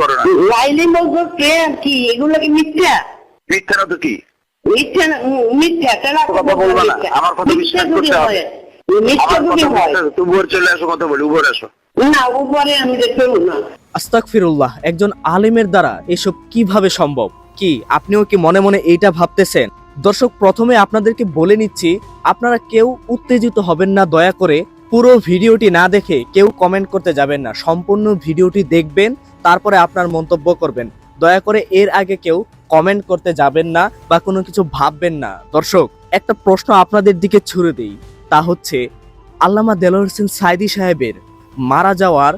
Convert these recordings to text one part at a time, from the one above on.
করো না। লাইলি মজুর প্রেম কি? এগুলো কি মিথ্যা? মিথ্যা না তো কি? মিথ্যা মিথ্যা। তারা কথা বলবা না, আমার কথা বিশ্বাস করতে হবে। মিথ্যা যদি হয় তুমি উপরে চলে আসো কথা বলি উপরে আসো। না উপরে আমি দেখতে না। আস্তাক একজন আলিমের দ্বারা এসব কীভাবে সম্ভব? কি আপনিও কি মনে মনে এইটা ভাবতেছেন? দর্শক প্রথমে আপনাদেরকে বলে নিচ্ছি আপনারা কেউ উত্তেজিত হবেন না দয়া করে। পুরো ভিডিওটি না দেখে কেউ কমেন্ট করতে যাবেন না। সম্পূর্ণ ভিডিওটি দেখবেন তারপরে আপনার মন্তব্য করবেন। দয়া করে এর আগে কেউ কমেন্ট করতে যাবেন না বা কোনো কিছু ভাববেন না। দর্শক, একটা প্রশ্ন আপনাদের দিকে ছুড়ে দিই। তা হচ্ছে, আল্লামা দেলোয়ার হোসেন সাইদি সাহেবের মারা যাওয়ার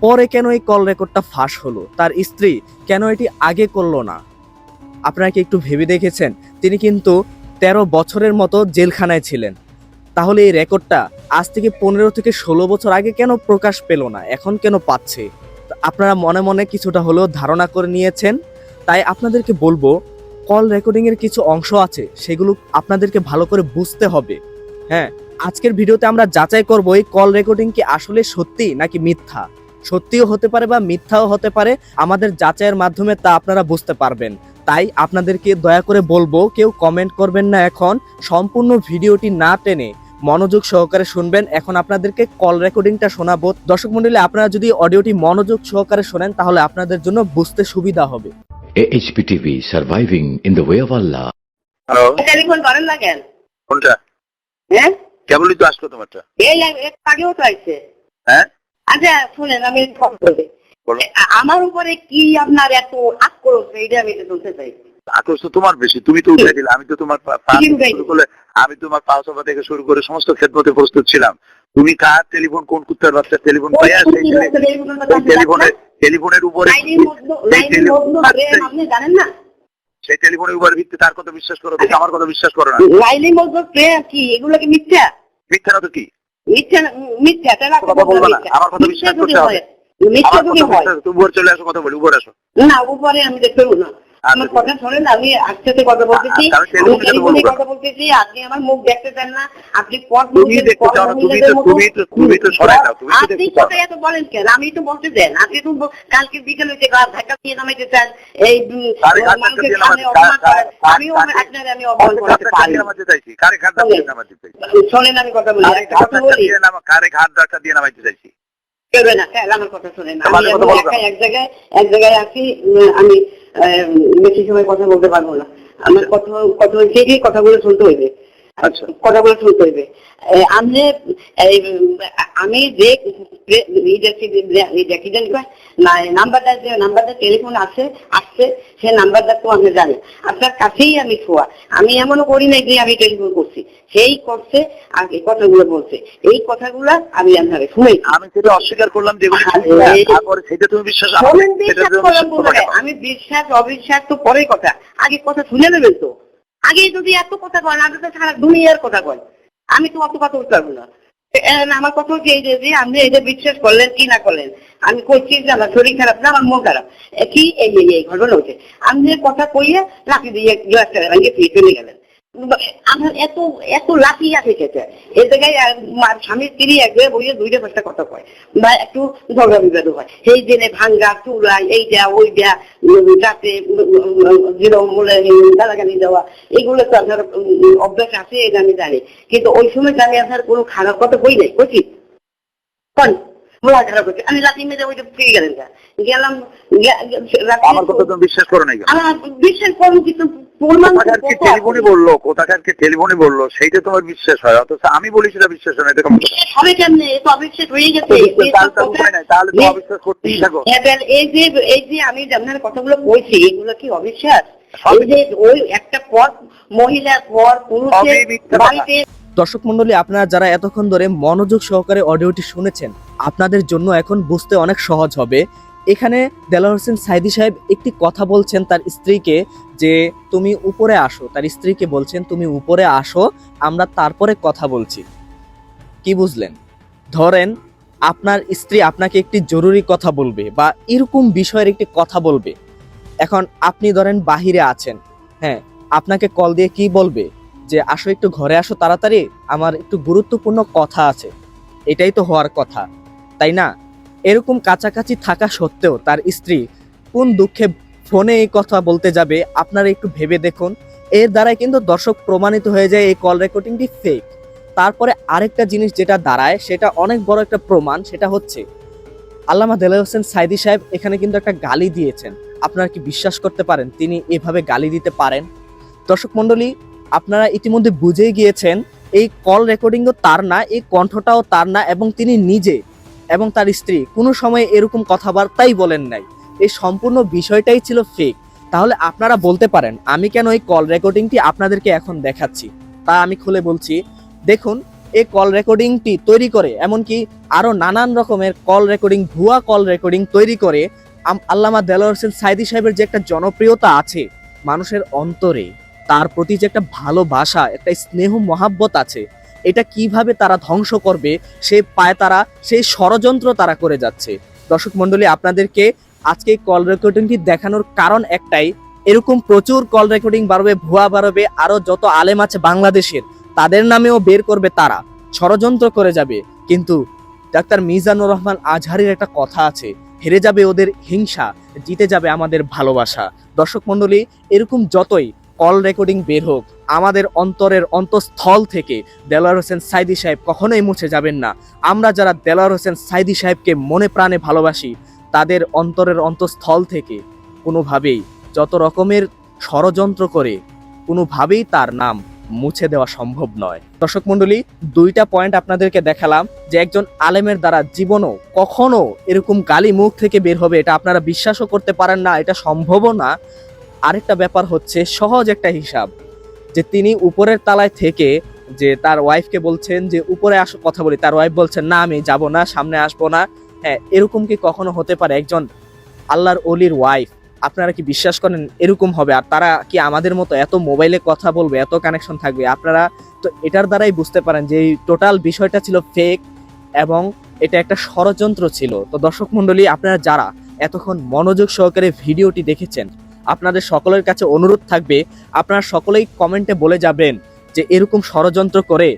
পরে কেন এই কল রেকর্ডটা ফাঁস হলো? তার স্ত্রী কেন এটি আগে করল না? আপনারা কি একটু ভেবে দেখেছেন? তিনি কিন্তু তেরো বছরের মতো জেলখানায় ছিলেন। তাহলে এই রেকর্ডটা আজ থেকে পনেরো থেকে ষোলো বছর আগে কেন প্রকাশ পেল না? এখন কেন পাচ্ছে? আপনারা মনে মনে কিছুটা হলেও ধারণা করে নিয়েছেন। তাই আপনাদেরকে বলব কল রেকর্ডিংয়ের কিছু অংশ আছে, সেগুলো আপনাদেরকে ভালো করে বুঝতে হবে। হ্যাঁ আজকের ভিডিওতে আমরা যাচাই করব, এই কল রেকর্ডিং কি আসলে সত্যি নাকি মিথ্যা? সত্যিও হতে পারে বা মিথ্যাও হতে পারে, আমাদের যাচাইয়ের মাধ্যমে তা আপনারা বুঝতে পারবেন। তাই আপনাদেরকে দয়া করে বলব, কেউ কমেন্ট করবেন না এখন, সম্পূর্ণ ভিডিওটি না টেনে মনোযোগ সহকারে শুনবেন। এখন আপনাদেরকে কল রেকর্ডিংটা শোনাবো। দর্শক মন্ডলী আপনারা যদি অডিওটি মনোযোগ সহকারে শোনেন তাহলে আপনাদের জন্য বুঝতে সুবিধা হবে। AHPTV surviving in the way of Allah. Hello telephone করেন না কেন? কোনটা? হ্যাঁ? কেবলই তো আসলো তোমারটা। এই এক আগেও তো আইছে। হ্যাঁ? আচ্ছা শুনেন আমি ফোন করবে আমার উপরে কি আপনার এত আক্রোশ? এইটা আমি একটু শুনতে চাই আক্রোশ তো তোমার বেশি তুমি তো উঠে দিলে আমি তো তোমার শুরু করলে আমি তোমার পা সভা থেকে শুরু করে সমস্ত ক্ষেত্রতে প্রস্তুত ছিলাম। তুমি কার টেলিফোন কোন কুত্তার বাচ্চার টেলিফোন পাইয়া সেই টেলি- টেলিফোনের উপরে সেই টেলিফোনের উপরে ভিত্তি তার কথা বিশ্বাস করো তুমি আমার কথা বিশ্বাস করো না। লাইনের মধ্যে প্রেম কি? এগুলো কি মিথ্যা? মিথ্যা না তো কি? মিথ্যা মিথ্যা তারা কথা বলবা না, আমার কথা বিশ্বাস করতে হবে। মিথ্যা হয়। তুমি উপরে চলে আসো কথা বলি উপরে আসো। না উপরে আমি দেখতে না। আমার। কথা শোনেন আমি কথা বলতেছি। আ- আমি আমি টেলিফোনে তো টেলিফোনে বলব। কথা বলতেছি আপনি আমার মুখ দেখতে চান না। আপনি তুমি দেখতে চাও না, তুমি তো- তুমি তো- তুমি তো সরাই দাও, তুমি তো দেখতে চাও। এত বলেন কেন? আমি তো বলতে দেন। আপনি তো কালকে বিকেল হইতে দিয়ে নামাইতে চান। এই কারে ঘাট দিয়ে আপনার আমি অপমান করতে পারি। দিয়ে নামাতে চাইছি? কারে ঘাট দিয়ে নামাতে চাইছি? শোনেন আমি কথা বলি। কারে ঘাট ধাক্কা দিয়ে নামা- কারে ঘাট ধাক্কা দিয়ে নামাইতে চাইছি? করবে না আমার কথা শোনেন। আমি একা জায়গায় এক জায়গায় আছি আমি বেশি সময় কথা বলতে পারব না। আমার কথা কথা সেই কথাগুলো শুনতে হইবে? আচ্ছা। কথাগুলো শুনতে হইবে আহ, আমি আমি যে জানি নাম্বারটা যে নাম্বারটা টেলিফোন আছে আসছে সে নাম্বারটা তো আপনি জানেন আপনার কাছেই আমি শোয়া আমি এমনও করি নাই যে আমি টেলিফোন করছি। সেই করছে আর এই কথাগুলো বলছে। এই কথাগুলো আমি আপনাকে শুনেছি আমি সেটা অস্বীকার করলাম যেগুলি সেটা তুমি বিশ্বাস করবে? আমি বিশ্বাস অবিশ্বাস তো পরের কথা। আগে কথা শুনে নেবেন তো। আগে যদি এত কথা বল আগে তো সারা দুনিয়ার কথা বল আমি তো অত কথা উঠতে পারব না। আমার কথা হচ্ছে এই যে আপনি এই যে বিশ্বাস করলেন কি না করলেন, আমি করছি যে আমার শরীর খারাপ না, আমার মন খারাপ। কি এই এই ঘটনা হচ্ছে। আপনি কথা কইয়ে রাখি দিয়ে গ্লাসটা চলে গেলেন। আমার এত এত লাফি আছে খেতে এই জায়গায় স্বামী স্ত্রী বইয়ে দুইটা পাঁচটা কথা কয়। বা একটু ঝগড়া বিবাদ হয়। সেই দিনে ভাঙ্গা চুলাই এইটা ওইটা উম, রাতে বলে গালাগালি দেওয়া এগুলো তো আপনার অভ্যাস আছে এটা আমি জানি। কিন্তু ওই সময় আমি আপনার কোনো খারাপ কথা বই নাই। কইছি কোন? মোলা খারাপ করছে আমি রাতে মেজে ওইটা ফিরে গেলেন। গেলাম আমার কথা তুমি বিশ্বাস করো আমার বিশ্বাস করুন কিন্তু কোথাকারকে টেলিফোনে বলল? কোথাকারকে টেলিফোনে বলল? সেইটা তোমার বিশ্বাস হয় অথচ আমি বলি সেটা বিশ্বাস হয় না এটা হবে কেমনে? তো অবিশ্বাস হয়ে গেছে। তাহলে তো অবিশ্বাস করতেই থাকো। এই যে এই যে আমি আপনার কথাগুলো বলছি এগুলো কি অবিশ্বাস? এই যে ওই একটা পর মহিলার পর পুরুষের সবই মিথ্যা কথা। বাড়িতে দর্শক মন্ডলী আপনারা যারা এতক্ষণ ধরে মনোযোগ সহকারে অডিওটি শুনেছেন আপনাদের জন্য এখন বুঝতে অনেক সহজ হবে। এখানে দেলার হোসেন সাইদি সাহেব একটি কথা বলছেন তার স্ত্রীকে যে তুমি উপরে আসো। তার স্ত্রীকে বলছেন, তুমি উপরে আসো, আমরা তারপরে কথা বলছি। কি বুঝলেন? ধরেন, আপনার স্ত্রী আপনাকে একটি জরুরি কথা বলবে বা এরকম বিষয়ের একটি কথা বলবে। এখন আপনি ধরেন বাহিরে আছেন হ্যাঁ আপনাকে কল দিয়ে কি বলবে? যে, আসো একটু ঘরে আসো তাড়াতাড়ি, আমার একটু গুরুত্বপূর্ণ কথা আছে। এটাই তো হওয়ার কথা, তাই না? এরকম কাছাকাছি থাকা সত্ত্বেও তার স্ত্রী কোন দুঃখে ফোনে এই কথা বলতে যাবে আপনারা একটু ভেবে দেখুন। এর দ্বারাই কিন্তু দর্শক প্রমাণিত হয়ে যায় এই কল রেকর্ডিংটি ফেক তারপরে আরেকটা জিনিস যেটা দাঁড়ায়, সেটা অনেক বড় একটা প্রমাণ, সেটা হচ্ছে আল্লামা দেলাই হোসেন সাইদি সাহেব এখানে কিন্তু একটা গালি দিয়েছেন। আপনারা কি বিশ্বাস করতে পারেন তিনি এভাবে গালি দিতে পারেন? দর্শক মণ্ডলী, আপনারা ইতিমধ্যে বুঝেই গিয়েছেন, এই কল রেকর্ডিংও তার না, এই কণ্ঠটাও তার না এবং তিনি নিজে এবং তার স্ত্রী কোনো সময় এরকম কথাবার্তাই বলেন নাই। এই সম্পূর্ণ বিষয়টাই ছিল ফেক তাহলে আপনারা বলতে পারেন, আমি কেন এই কল রেকর্ডিংটি আপনাদেরকে এখন দেখাচ্ছি? তা আমি খুলে বলছি, দেখুন, এই কল রেকর্ডিংটি তৈরি করে, এমনকি আরও নানান রকমের কল রেকর্ডিং ভুয়া কল রেকর্ডিং তৈরি করে আল্লামা দেলোয়ার হোসেন সাইদি সাহেবের যে একটা জনপ্রিয়তা আছে, মানুষের অন্তরে, তার প্রতি যে একটা ভালোবাসা, একটা স্নেহ মহাব্বত আছে এটা কীভাবে তারা ধ্বংস করবে, সে পায় তারা, সেই ষড়যন্ত্র তারা করে যাচ্ছে। দর্শক মন্ডলী আপনাদেরকে আজকে কল রেকর্ডিংটি দেখানোর কারণ একটাই, এরকম প্রচুর কল রেকর্ডিং বাড়বে, ভুয়া বাড়বে আরও যত আলেম আছে বাংলাদেশের, তাদের নামেও বের করবে তারা, ষড়যন্ত্র করে যাবে। কিন্তু ডাক্তার মিজানুর রহমান আজহারির একটা কথা আছে, হেরে যাবে ওদের হিংসা, জিতে যাবে আমাদের ভালোবাসা। দর্শক মণ্ডলী, এরকম যতই কল রেকর্ডিং বের হোক। আমাদের অন্তরের অন্তঃস্থল থেকে দেলোয়ার হোসেন সাইদি সাহেব কখনোই মুছে যাবেন না। আমরা যারা দেলোয়ার হোসেন সাইদি সাহেবকে মনে প্রাণে ভালোবাসি, তাদের অন্তরের অন্তঃস্থল থেকে কোনোভাবেই যত রকমের ষড়যন্ত্র করে কোনোভাবেই তার নাম মুছে দেওয়া সম্ভব নয়। দর্শক মণ্ডলী, দুইটা পয়েন্ট আপনাদেরকে দেখালাম যে একজন আলেমের দ্বারা জীবনও কখনো এরকম গালি মুখ থেকে বের হবে, এটা আপনারা বিশ্বাসও করতে পারেন না, এটা সম্ভবও না। আরেকটা ব্যাপার হচ্ছে সহজ একটা হিসাব, যে তিনি উপরের তালায় থেকে যে তার ওয়াইফকে বলছেন যে, উপরে আসো কথা বলি। তার ওয়াইফ বলছেন, না, আমি যাব না, সামনে আসব না। হ্যাঁ এরকম কি কখনো হতে পারে একজন আল্লাহর অলির ওয়াইফ আপনারা কি বিশ্বাস করেন এরকম হবে? আর তারা কি আমাদের মতো এত মোবাইলে কথা বলবে, এত কানেকশন থাকবে? আপনারা তো এটার দ্বারাই বুঝতে পারেন যে, এই টোটাল বিষয়টা ছিল ফেক এবং এটা একটা ষড়যন্ত্র ছিল। তো দর্শক মণ্ডলী, আপনারা যারা এতক্ষণ মনোযোগ সহকারে ভিডিওটি দেখেছেন আপনাদের সকলের কাছে অনুরোধ থাকবে, আপনারা সকলেই কমেন্টে বলে যাবেন যে এরকম ষড়যন্ত্র করে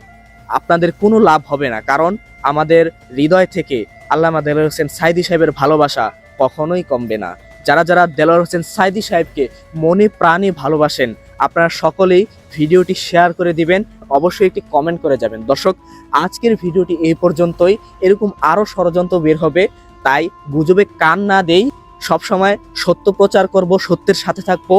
আপনাদের কোনো লাভ হবে না। কারণ আমাদের হৃদয় থেকে আল্লামা দেলোয়ার হোসেন সাইদি সাহেবের ভালোবাসা কখনোই কমবে না। যারা যারা দেলোয়ার হোসেন সাইদি সাহেবকে মনে প্রাণে ভালোবাসেন, আপনারা সকলেই ভিডিওটি শেয়ার করে দিবেন, অবশ্যই একটি কমেন্ট করে যাবেন। দর্শক, আজকের ভিডিওটি এই পর্যন্তই। এরকম আরও ষড়যন্ত্র বের হবে, তাই গুজবে কান না দেই। সবসময় সত্য প্রচার করব, সত্যের সাথে থাকব।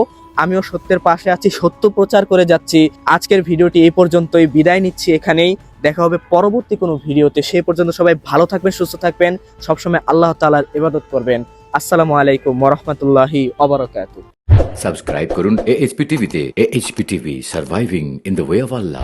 আমিও সত্যের পাশে আছি, সত্য প্রচার করে যাচ্ছি। আজকের ভিডিওটি এই পর্যন্তই, বিদায় নিচ্ছি এখানেই। দেখা হবে পরবর্তী কোনো ভিডিওতে। সেই পর্যন্ত সবাই ভালো থাকবেন, সুস্থ থাকবেন। সবসময় আল্লাহ তালার ইবাদত করবেন। আসসালামু আলাইকুম মরহমতুল্লাহি অবরকাতু সাবস্ক্রাইব করুন এএইচপি টিভিতে। AHP TV surviving in the way of Allah.